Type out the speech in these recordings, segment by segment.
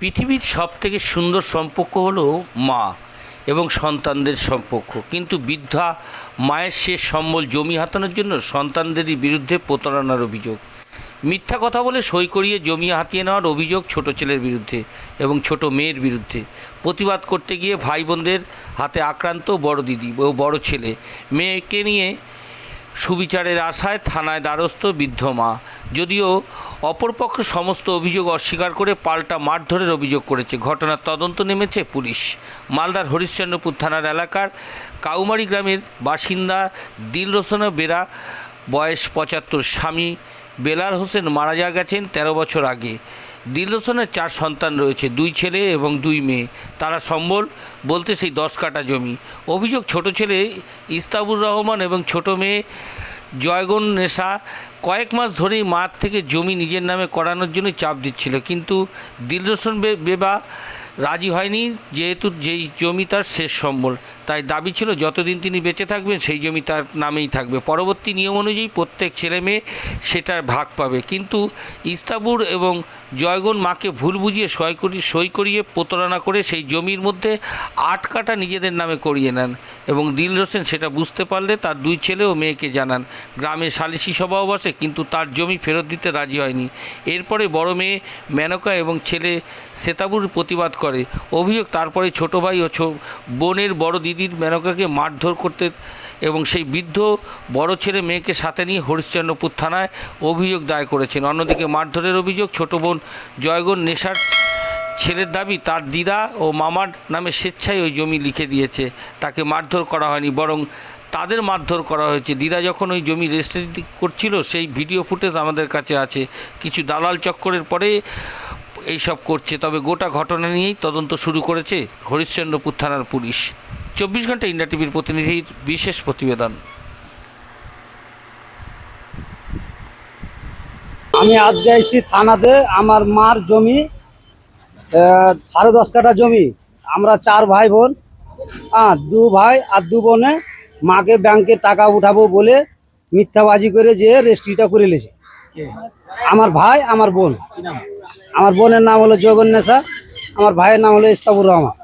পৃথিবীর সব থেকে সুন্দর সম্পর্ক হলো মা এবং সন্তানদের সম্পর্ক। কিন্তু বৃদ্ধা মায়ের শেষ সম্বল জমি হাতানোর জন্য সন্তানদেরই বিরুদ্ধে প্রতারণার অভিযোগ। মিথ্যা কথা বলে সই করিয়ে জমি হাতিয়ে নেওয়ার অভিযোগ ছোট ছেলের বিরুদ্ধে এবং ছোট মেয়ের বিরুদ্ধে। প্রতিবাদ করতে গিয়ে ভাই বোনদের হাতে আক্রান্ত বড় দিদি ও বড় ছেলে। মেয়েকে নিয়ে সুবিচারের আশায় থানায় দ্বারস্থ বৃদ্ধ মা। যদিও অপরপক্ষ সমস্ত অভিযোগ অস্বীকার করে পাল্টা মারধরের অভিযোগ করেছে। ঘটনার তদন্ত নেমেছে পুলিশ। মালদার হরিশ্চন্দ্রপুর থানার এলাকার কাউমারি গ্রামের বাসিন্দা দিল রোশনা বেরা, বয়স পঁচাত্তর, স্বামী বেলাল হোসেন মারা যা গেছেন তেরো বছর আগে। দিল চার সন্তান রয়েছে, দুই ছেলে এবং দুই মেয়ে। তারা সম্বল বলতে সেই দশ কাটা জমি। অভিযোগ, ছোট ছেলে ইস্তাবুর রহমান এবং ছোট মেয়ে জয়গণ নেশা কয়েক মাস ধরেই মাঠ থেকে জমি নিজের নামে করানোর জন্য চাপ দিচ্ছিল। কিন্তু দিলরোশন বেবা রাজি হয়নি, যেহেতু যেই জমি তার শেষ সম্বল। তাই দাবি ছিল যতদিন তিনি বেঁচে থাকবেন সেই জমি তার নামেই থাকবে। পরবর্তী নিয়ম অনুযায়ী প্রত্যেক ছেলে মেয়ে সেটার ভাগ পাবে। কিন্তু ইস্তাবুর এবং জয়গুন মাকে ভুল বুঝিয়ে সই করি, সই করিয়ে প্রতারণা করে সেই জমির মধ্যে আট কাটা নিজেদের নামে করিয়ে নেন এবং দিল হোসেন সেটা বুঝতে পারলে তার দুই ছেলে ও মেয়েকে জানান। গ্রামে সালিশি সভাও বসে, কিন্তু তার জমি ফেরত দিতে রাজি হয়নি। এরপরে বড় মেয়ে মেনকা এবং ছেলে সেতাবুর প্রতিবাদ করে। অভিযোগ, তারপরে ছোট ভাই ও বোনের বড় দিদির মেনকাকে মারধর করতে এবং সেই বৃদ্ধ বড় ছেলে মেয়েকে সাথে নিয়ে হরিশ্চন্দ্রপুর থানায় অভিযোগ দায়ের করেছেন। অন্যদিকে মারধরের অভিযোগ, ছোট বোন জয়গণ নেশার ছেলের দাবি, তার দিদা ও মামার নামে স্বেচ্ছায় ওই জমি লিখে দিয়েছে। তাকে মারধর করা হয়নি, বরং তাদের মারধর করা হয়েছে। দিদা যখন ওই জমি রেজিস্ট্রি করছিল, সেই ভিডিও ফুটেজ আমাদের কাছে আছে। কিছু দালাল চক্করের পরে এইসব করছে। তবে গোটা ঘটনা নিয়েই তদন্ত শুরু করেছে হরিশ্চন্দ্রপুর থানার পুলিশ। চব্বিশ ঘণ্টা ইন্ডিয়া টিভির প্রতিনিধির বিশেষ প্রতিবেদন। আমি আজকে এসেছি থানাতে আমার মার জমি সাড়ে দশ কাঠা জমি। আমরা চার ভাই বোন হ্যাঁ দু ভাই আর দু বোনে মাকে ব্যাংকে টাকা উঠাবো বলে মিথ্যাবাজি করে যে রেজিস্ট্রিটা করে নিয়েছে। আমার ভাই আমার বোন। আমার বোনের নাম হলো জগন্নেশা আমার ভাইয়ের নাম হলো ইস্তাবুর রহমান।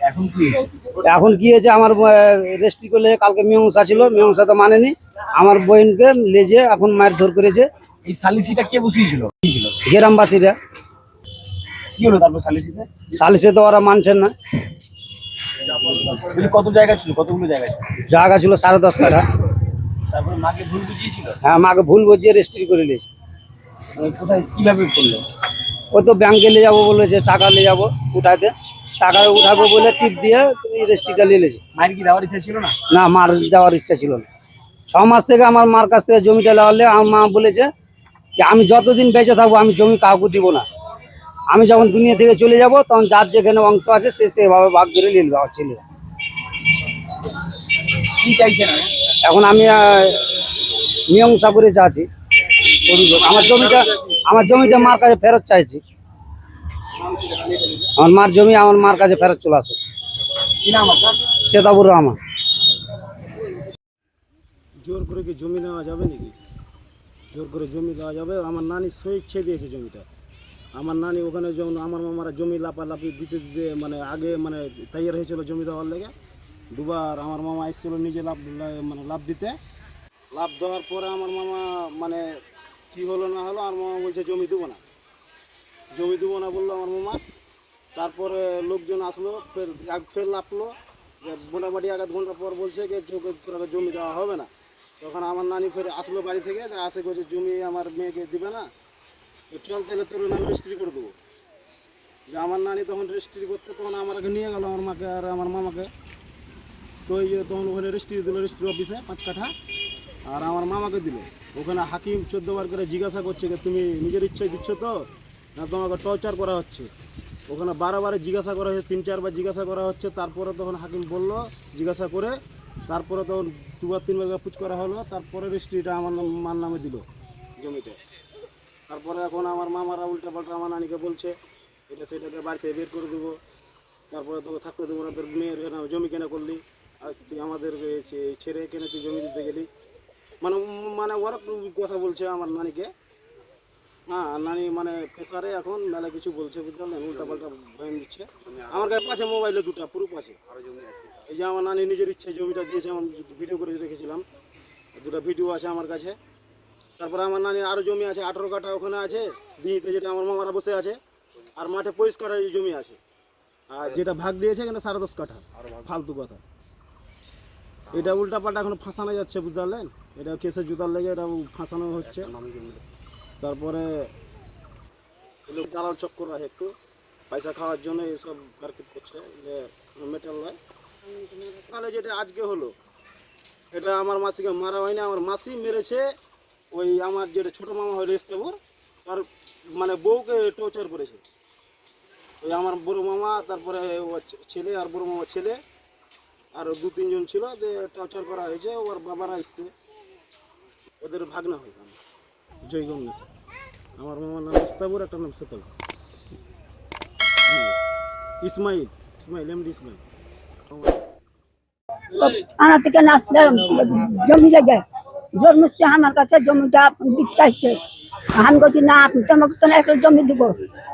এখন কি? এখন কি হয়েছে আমার রেজিস্ট্রি করলে কালকে মীমাংসা ছিল মীমাংসা তো মানেনি। আমার বোনকে লেজে এখন মায়ের ধর করেছে। এই সালিসিটা কে বসিয়েছিল? ছিল? গ্রামবাসীরা। কি হলো তারপর সালিসিতে? সালিসে তো ওরা মানছেন না। কত জায়গা ছিল? কতগুলো জায়গা ছিল? জায়গা ছিল সাড়ে দশ কাঠা। তারপরে মাকে ভুল বুঝিয়েছিল? হ্যাঁ মাকে ভুল বুঝিয়ে রেজিস্ট্রি করে নিয়েছে। মানে কোথায় কীভাবে করল? ও তো ব্যাংকে নিয়ে যাব বলেছে টাকা নিয়ে যাব উঠাতে টাকা উঠাবো বলে টিপ দিয়ে রেজিস্ট্রিটা নিয়ে নিয়েছে। মায়ের কি দেওয়ার ইচ্ছা ছিল না? না মার দেওয়ার ইচ্ছা ছিল না। ছ মাস থেকে আমার মার কাছ থেকে জমিটা নেওয়ালে আমার মা বলেছে যে আমি যতদিন বেঁচে থাকব আমি জমি কাউকে দিব না। আমি যখন দুনিয়া থেকে চলে যাব তখন যার যেখানে অংশ আছে সে সেভাবে ভাগ করে নিয়ে নেবে আমার ছেলেরা কি চাইছে না এখন আমি মীমাংসা করে যাচ্ছি আমার জমিটা আমার জমিটা মার কাছে ফেরত চাইছি। আমার মার জমি আমার মার কাছে ফেরত চলে আসে। সেতাবুর রহমান। জোর করে কি জমি নেওয়া যাবে নাকি? জোর করে জমি দেওয়া যাবে? আমার নানি স্বেচ্ছে দিয়েছে জমিটা। আমার নানি ওখানে যখন আমার মামারা জমি লাপালাপি দিতে দিতে মানে আগে মানে তৈয়ার হয়েছিল জমি দেওয়ার লেগে দুবার আমার মামা এসেছিল নিজে লাভ মানে লাভ দিতে। লাভ দেওয়ার পরে আমার মামা মানে কি হলো না হলো আমার মামা বলছে জমি দেবো না। জমি দেবো না বলল আমার মামা। তারপরে লোকজন আসলো, ফের ফের লাপলো মোটামুটি এক আধ ঘণ্টা পর বলছে যে তোরা জমি দেওয়া হবে না। তখন আমার নানি ফের আসলো বাড়ি থেকে আসে বলছে জমি আমার মেয়েকে দিবে না। চল তাহলে তোর নাম রেজিস্ট্রি করে দেবো। যে আমার নানি তখন রেজিস্ট্রি করতে তখন আমাকে নিয়ে গেল আমার মাকে আর আমার মামাকে। তো এই তখন ওখানে রেজিস্ট্রি দিল রেজিস্ট্রি অফিসে পাঁচ কাঠা। আর আমার মামাকে দিল। ওখানে হাকিম চোদ্দ বার করে জিজ্ঞাসা করছে যে তুমি নিজের ইচ্ছায় দিচ্ছ তো? না, তোমাকে টর্চার করা হচ্ছে। ওখানে বারবার জিজ্ঞাসা করা হচ্ছে তিন, চারবার জিজ্ঞাসা করা হচ্ছে, তারপরে তখন হাকিম বলল, জিজ্ঞাসা করে, তারপরে তখন দুবার, তিনবার পুচ করা হলো, তারপরে রেজিস্ট্রিটা আমার মার নামে দিল জমিতে। তারপরে এখন আমার মামারা উল্টা পাল্টা আমার নানিকে বলছে, এটা সেটাকে বাড়িতে বের করে দেবো। তারপরে তোকে থাকতে দেবো না, তোর মেয়ের জমি কেনা করলি? আর তুই আমাদের ছেড়ে কেনে তুই জমি দিতে গেলি? মানে মানে ওরা কথা বলছে আমার নানিকে। হ্যাঁ নানি মানে প্রেসারে এখন, মেলা কিছু বলছে বুঝতে পারলেন উল্টা পাল্টা ভయం দিচ্ছে। আমার কাছে আছে মোবাইলে দুটো প্রুফ আছে। এই যে আমার নানি নিজের ইচ্ছে জমিটা দিয়েছে, আমি ভিডিও করে রেখেছিলাম। দুটো ভিডিও আছে আমার কাছে। তারপরে আমার নানি আরও জমি আছে, আঠেরো কাঠা ওখানে আছে দিতে যেটা আমার মামারা বসে আছে, আর মাঠে পঁচিশ কাঠা জমি আছে। আর যেটা ভাগ দিয়েছে এখানে সাড়ে দশ কাঠা, ফালতু কথা। এটা উল্টা পাল্টা এখন ফাঁসানো যাচ্ছে, বুঝতে পারলেন? এটা কেসের জুতার লেগে এটা ফাঁসানো হচ্ছে। তারপরে দালাল চক্কর আছে একটু। পয়সা খাওয়ার জন্য এইসব কারকিট করছে, যে মেটাল নয়। তাহলে যেটা আজকে হলো, এটা আমার মাসিকে মারা হয়নি, আমার মাসি মেরেছে ওই আমার যেটা ছোটো মামা হয় রেস্তাবুর তার মানে বউকে টর্চার করেছে। ওই আমার বড় মামা, তারপরে ছেলে আর বড় মামা ছেলে, আর দু তিনজন ছিল, যে টর্চার করা হয়েছে, ওর বাবারা এসছে। ওদের ভাগনা হয় জয়গঞ্জ আমার মামার নাম ইস্তাবুর একটা নাম সেতল। ইসমাইল ইসমাইল এমডি ইসমাইল। থানা থেকে না আসলে জমি লেগে। জোর মুস্তি আমার কাছে জমিটা চাইছে আমি বলছি না আপনি তোমাকে তো একটা জমি দিব।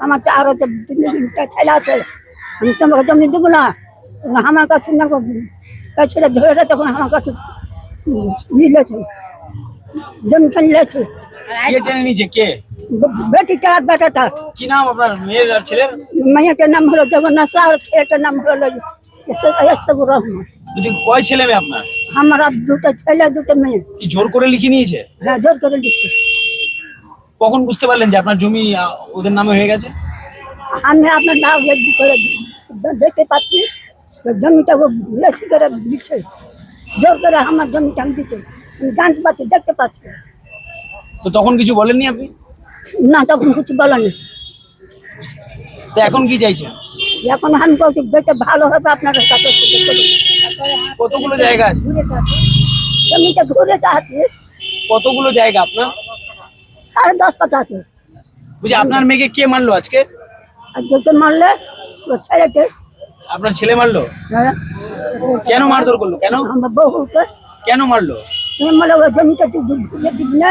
আমার তো আরও তিনটা ছেলে আছে। আমি তোমাকে জমি দিব না। আমার কাছে না ছেলে ধরে তখন আমার কাছে নিলেছে জমি কে? বেটিটা আর বেটাটা। কি নাম আপনার? মেয়ের আর ছেলের? মেয়েটার নাম হলো জগন্নাথ আর ছেলেটার নাম হলো এসবুর রহমান। বলছি কয় ছেলে মেয়ে আপনার? আমার দুটো ছেলে দুটো মেয়ে। কি জোর করে লিখে নিয়েছে? হ্যাঁ জোর করে দিচ্ছে কখন বুঝতে পারলেন যে আপনার জমি ওদের নামে হয়ে গেছে? আমি আপনার নাম করে দেখতে পাচ্ছি। জমিটা বেশি করে দিচ্ছে জোর করে আমার জমিটা আমি দিচ্ছে আমি জানতে পারছি দেখতে পাচ্ছি। তো তখন কিছু বলেননি আপনি? না তখন কিছু বলেনি তো এখন কি চাইছেন? এখন আমি বলছি দেখতে ভালো হবে আপনাদের সাথে কতগুলো জায়গা আছে? জমিটা ঘুরে যাচ্ছি কতগুলো জায়গা আপনার? সাড়ে দশ কাটা আছে। বুঝি আপনার মেয়েকে কে মারলো আজকে? আর দেখতে মারলে ছেলেটে আপনার ছেলে মারলো? হ্যাঁ, কেন মারধর করল? কেন? আমার বহুতে কেন মারলো? মানে ওই জমিটা তুই দি- ঘুরে দিবি না